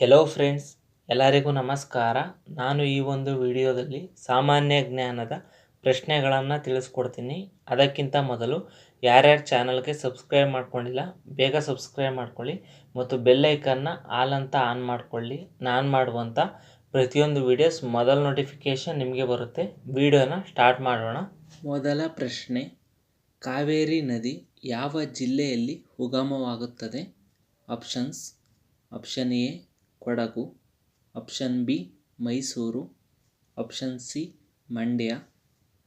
Hello friends ಎಲ್ಲರಿಗೂ ನಮಸ್ಕಾರ. ನಾನು ಈ ಒಂದು ವಿಡಿಯೋದಲ್ಲಿ ಸಾಮಾನ್ಯ ಜ್ಞಾನದ ಪ್ರಶ್ನೆಗಳನ್ನು ತಿಳಿಸ್ಕೊಡ್ತೀನಿ. ಅದಕ್ಕಿಂತ ಮೊದಲು ಯಾರ್ಯಾರು ಚಾನಲ್ಗೆ ಸಬ್ಸ್ಕ್ರೈಬ್ ಮಾಡ್ಕೊಂಡಿಲ್ಲ, ಬೇಗ ಸಬ್ಸ್ಕ್ರೈಬ್ ಮಾಡ್ಕೊಳ್ಳಿ ಮತ್ತು ಬೆಲ್ಲೈಕನ್ನ ಆಲ್ ಅಂತ ಆನ್ ಮಾಡ್ಕೊಳ್ಳಿ. ನಾನು ಮಾಡುವಂಥ ಪ್ರತಿಯೊಂದು ವಿಡಿಯೋಸ್ ಮೊದಲ ನೋಟಿಫಿಕೇಷನ್ ನಿಮಗೆ ಬರುತ್ತೆ. ವಿಡಿಯೋನ ಸ್ಟಾರ್ಟ್ ಮಾಡೋಣ. ಮೊದಲ ಪ್ರಶ್ನೆ, ಕಾವೇರಿ ನದಿ ಯಾವ ಜಿಲ್ಲೆಯಲ್ಲಿ ಉಗಮವಾಗುತ್ತದೆ? Options option A Kodagu option B Mysuru option C Mandya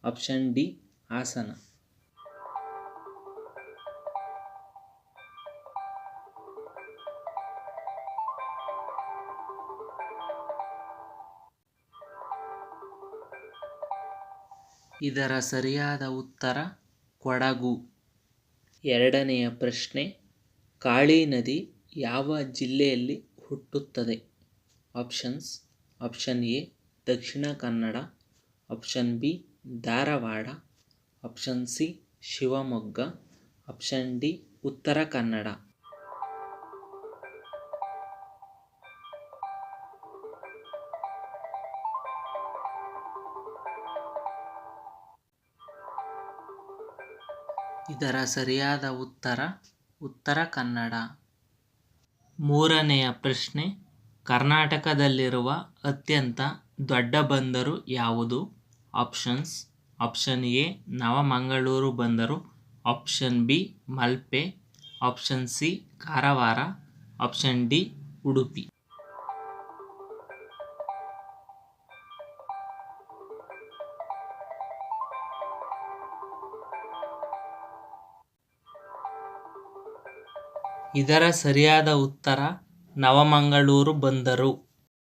option D Hassan. ಇದರ ಸರಿಯಾದ ಉತ್ತರ ಕೊಡಗು. ಎರಡನೆಯ ಪ್ರಶ್ನೆ, ಕಾಳಿ ನದಿ ಯಾವ ಜಿಲ್ಲೆಯಲ್ಲಿ ಹುಟ್ಟುತ್ತದೆ. Options. Option A, Dakshina Kannada. Option B, Dharwad. Option C, Shivamogga. Option D, Uttara Kannada. ಇದರ ಸರಿಯಾದ ಉತ್ತರ ಉತ್ತರ ಕನ್ನಡ. ಮೂರನೆಯ ಪ್ರಶ್ನೆ, ಕರ್ನಾಟಕದಲ್ಲಿರುವ ಅತ್ಯಂತ ದೊಡ್ಡ ಬಂದರು ಯಾವುದು? ಆಪ್ಷನ್ಸ್, ಆಪ್ಷನ್ ಎ, ನವಮಂಗಳೂರು ಬಂದರು. Option B, Malpe. Option C, Karwar. Option D, Udupi. ಇದರ ಸರಿಯಾದ ಉತ್ತರ ನವಮಂಗಳೂರು ಬಂದರು.